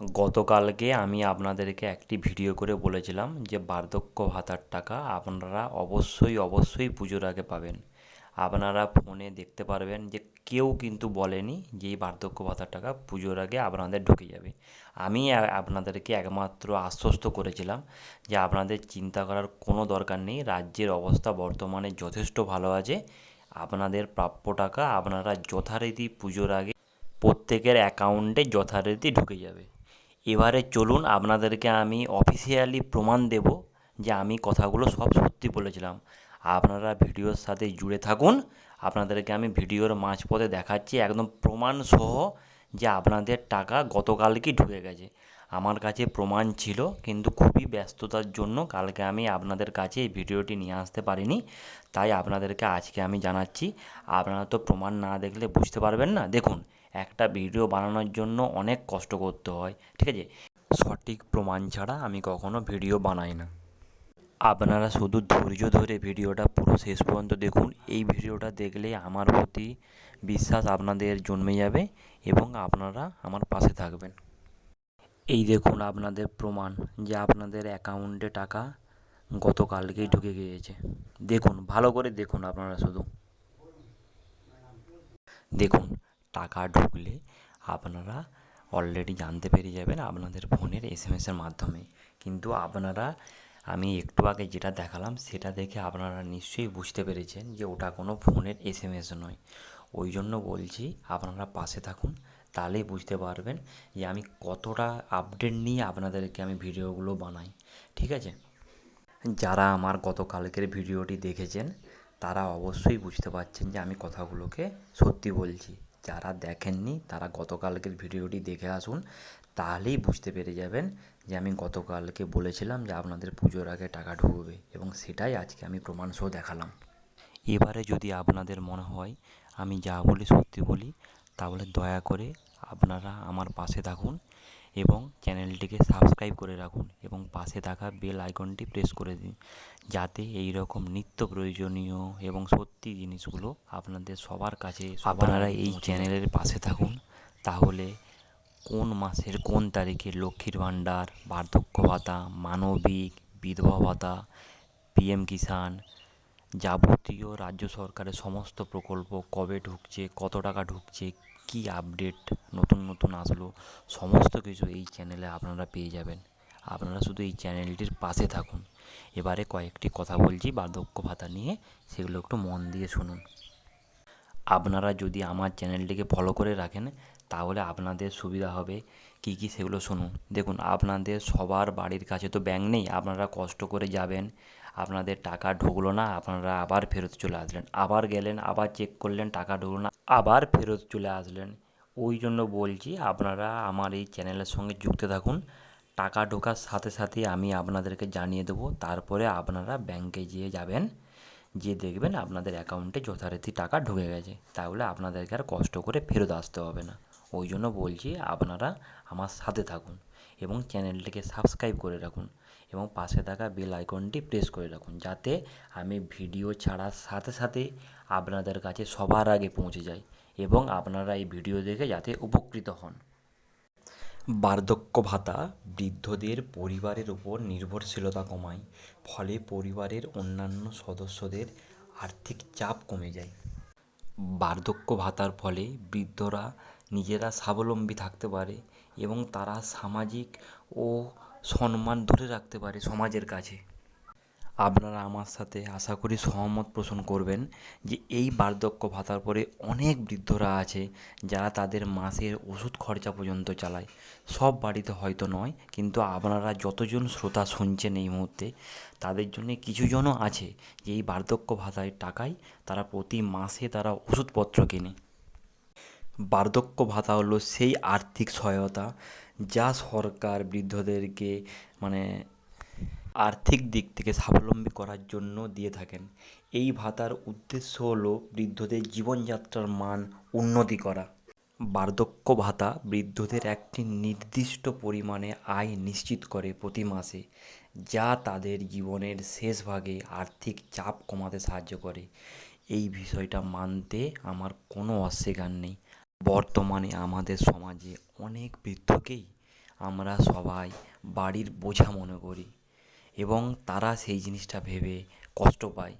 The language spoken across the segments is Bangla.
গতকালকে আমি আপনাদেরকে একটি ভিডিও করে বলেছিলাম যে বার্ধক্য ভাতার টাকা আপনারা অবশ্যই অবশ্যই পুজোর আগে পাবেন। আপনারা ফোনে দেখতে পারবেন যে কেউ কিন্তু বলেনি যে এই বার্ধক্য ভাতার টাকা পুজোর আগে আপনাদের ঢুকে যাবে। আমি আপনাদেরকে একমাত্র আশ্বস্ত করেছিলাম যে আপনাদের চিন্তা করার কোনো দরকার নেই, রাজ্যের অবস্থা বর্তমানে যথেষ্ট ভালো আছে, আপনাদের প্রাপ্য টাকা আপনারা যথারীতি পুজোর আগে প্রত্যেকের অ্যাকাউন্টে যথারীতি ঢুকে যাবে। এবারে চলুন আপনাদেরকে আমি অফিসিয়ালি প্রমাণ দেব যে আমি কথাগুলো সব সত্যি বলেছিলাম। আপনারা ভিডিওর সাথে জুড়ে থাকুন। আপনাদেরকে আমি ভিডিওর মাঝপথে দেখাচ্ছি একদম প্রমাণ সহ যে আপনাদের টাকা গতকালকেই ঢুকে গেছে। আমার কাছে প্রমাণ ছিল, কিন্তু খুবই ব্যস্ততার জন্য কালকে আমি আপনাদের কাছে এই ভিডিওটি নিয়ে আসতে পারিনি। তাই আপনাদেরকে আজকে আমি জানাচ্ছি। আপনারা তো প্রমাণ না দেখলে বুঝতে পারবেন না। দেখুন একটা ভিডিও বানানোর জন্য অনেক কষ্ট করতে হয়, ঠিক আছে? সঠিক প্রমাণ ছাড়া আমি কখনো ভিডিও বানাই না। আপনারা শুধু ধৈর্য ধরে ভিডিওটা পুরো শেষ পর্যন্ত দেখুন। এই ভিডিওটা দেখলে আমার প্রতি বিশ্বাস আপনাদের জন্মে যাবে এবং আপনারা আমার পাশে থাকবেন। এই দেখুন আপনাদের প্রমাণ যে আপনাদের অ্যাকাউন্টে টাকা গতকালকেই ঢুকে গিয়েছে। দেখুন, ভালো করে দেখুন আপনারা শুধু। দেখুন টাকা ঢুকলে আপনারা অলরেডি জানতে পেরে যাবেন আপনাদের ফোনের এস এম এসের মাধ্যমে। কিন্তু আপনারা, আমি একটু আগে যেটা দেখালাম, সেটা দেখে আপনারা নিশ্চয়ই বুঝতে পেরেছেন যে ওটা কোনো ফোনের এস এম এস নয়। ওই জন্য বলছি, আপনারা পাশে থাকুন, তাহলেই বুঝতে পারবেন যে আমি কতটা আপডেট নিয়ে আপনাদেরকে আমি ভিডিওগুলো বানাই। ঠিক আছে? যারা আমার গতকালকের ভিডিওটি দেখেছেন, তারা অবশ্যই বুঝতে পারছেন যে আমি কথাগুলোকে সত্যি বলছি। যারা দেখেননি, তারা গতকালকের ভিডিওটি দেখে আসুন, তাহলেই বুঝতে পেরে যাবেন যে আমি গতকালকে বলেছিলাম যে আপনাদের পুজোর আগে টাকা ঢুকবে এবং সেটাই আজকে আমি প্রমাণ সহ দেখালাম। এবারে যদি আপনাদের মনে হয় আমি যা বলি সত্যি বলি, তাহলে দয়া করে আপনারা আমার পাশে থাকুন। এবং চ্যানেলটিকে সাবস্ক্রাইব করে রাখুন এবং পাশে থাকা বেল আইকনটি প্রেস করে দিন যাতে এই রকম নিত্য প্রয়োজনীয় এবং সত্যি জিনিসগুলো আপনাদের সবার কাছে আপনারা এই চ্যানেলের পাশে থাকুন তাহলে কোন মাসের কোন তারিখে লক্ষ্মীর ভাণ্ডার বার্ধক্য ভাতা মানবিক বিধবা ভাতা পিএম কিষাণ যাবতীয় রাজ্য সরকারের সমস্ত প্রকল্প কবে ঢুকছে কত টাকা ঢুকছে কী আপডেট নতুন নতুন আসলো, সমস্ত কিছু এই চ্যানেলে আপনারা পেয়ে যাবেন। আপনারা শুধু এই চ্যানেলটির পাশে থাকুন। এবারে কয়েকটি কথা বলছি, বার্ধক্য ভাতা নিয়ে, সেগুলো একটু মন দিয়ে শুনুন। আপনারা যদি আমার চ্যানেলটিকে ফলো করে রাখেন, তাহলে আপনাদের সুবিধা হবে। কী কী সেগুলো শুনুন। দেখুন, আপনাদের সবার বাড়ির কাছে তো ব্যাংক নেই, আপনারা কষ্ট করে যাবেন। আপনাদের টাকা ঢুকলো না, আপনারা আবার ফেরত চলে আসলেন। আবার গেলেন, আবার চেক করলেন, টাকা ঢুকলো না, আবার ফেরত চলে আসলেন। ওই জন্য বলছি, আপনারা আমার এই চ্যানেলের সঙ্গে যুক্ত থাকুন। টাকা ঢোকার সাথে সাথে আমি আপনাদেরকে জানিয়ে দেবো, তারপরে আপনারা ব্যাংকে যেয়ে যাবেন যে দেখবেন আপনাদের অ্যাকাউন্টে যথারীতি টাকা ঢুকে গেছে। তাহলে আপনাদেরকে আর কষ্ট করে ফেরত আসতে হবে না। ওই জন্য বলছি, আপনারা আমার সাথে থাকুন এবং চ্যানেলটিকে সাবস্ক্রাইব করে রাখুন। এবং পাশে থাকা বেল আইকনটি প্রেস করে রাখুন। যাতে আমি ভিডিও ছাড়ার সাথে সাথে আপনাদের কাছে সবার আগে পৌঁছে যাই এবং আপনারা এই ভিডিও দেখে যাতে উপকৃত হন। বার্ধক্য ভাতা বৃদ্ধদের পরিবারের উপর নির্ভরশীলতা কমায়, ফলে পরিবারের অন্যান্য সদস্যদের আর্থিক চাপ কমে যায়। বার্ধক্য ভাতার ফলে বৃদ্ধরা নিজেরা স্বাবলম্বী থাকতে পারে এবং তারা সামাজিক ও সম্মান ধরে রাখতে পারে সমাজের কাছে। আপনারা আমার সাথে আশা করি সহমত পোষণ করবেন যে এই বার্ধক্য ভাতার পরে অনেক বৃদ্ধরা আছে যারা তাদের মাসের ওষুধ খরচা পর্যন্ত চালায়। সব বাড়িতে হয়তো নয়, কিন্তু আপনারা যতজন শ্রোতা শুনছেন এই মুহূর্তে, তাদের জন্য কিছুজনও আছে যে এই বার্ধক্য ভাতার টাকায় তারা প্রতি মাসে তারা ওষুধপত্র কেনে। বার্ধক্য ভাতা হলো সেই আর্থিক সহায়তা যা সরকার বৃদ্ধদেরকে মানে আর্থিক দিক থেকে স্বাবলম্বী করার জন্য দিয়ে থাকেন। এই ভাতার উদ্দেশ্য হলো বৃদ্ধদের জীবনযাত্রার মান উন্নতি করা। বার্ধক্য ভাতা বৃদ্ধদের একটি নির্দিষ্ট পরিমাণে আয় নিশ্চিত করে প্রতি মাসে, যা তাদের জীবনের শেষ ভাগে আর্থিক চাপ কমাতে সাহায্য করে। এই বিষয়টা মানতে আমার কোনো অস্বীকার নেই। বর্তমানে আমাদের সমাজে অনেক বৃদ্ধকেই আমরা সবাই বাড়ির বোঝা মনে করি এবং তারা সেই জিনিসটা ভেবে কষ্ট পায়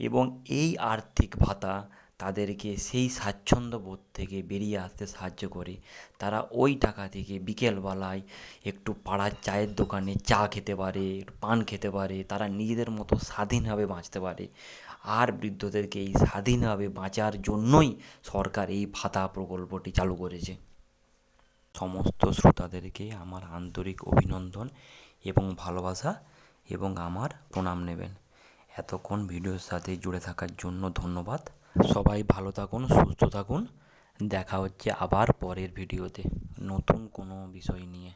এবং এই আর্থিক ভাতা তাদেরকে সেই স্বাচ্ছন্দ্যবোধ থেকে বেরিয়ে আসতে সাহায্য করে। তারা ওই টাকা থেকে বিকেলবেলায় একটু পাড়ার চায়ের দোকানে চা খেতে পারে পান খেতে পারে। তারা নিজেদের মতো স্বাধীনভাবে বাঁচতে পারে। আর বৃদ্ধদেরকে এই স্বাধীনভাবে বাঁচার জন্যই সরকার এই ভাতা প্রকল্পটি চালু করেছে। সমস্ত শ্রোতাদেরকে আমার আন্তরিক অভিনন্দন এবং ভালোবাসা এবং আমার প্রণাম নেবেন। এতক্ষণ ভিডিওর সাথে জুড়ে থাকার জন্য ধন্যবাদ। সবাই ভালো থাকুন সুস্থ থাকুন। দেখা হচ্ছে আবার পরের ভিডিওতে। নতুন কোনো বিষয় নিয়ে।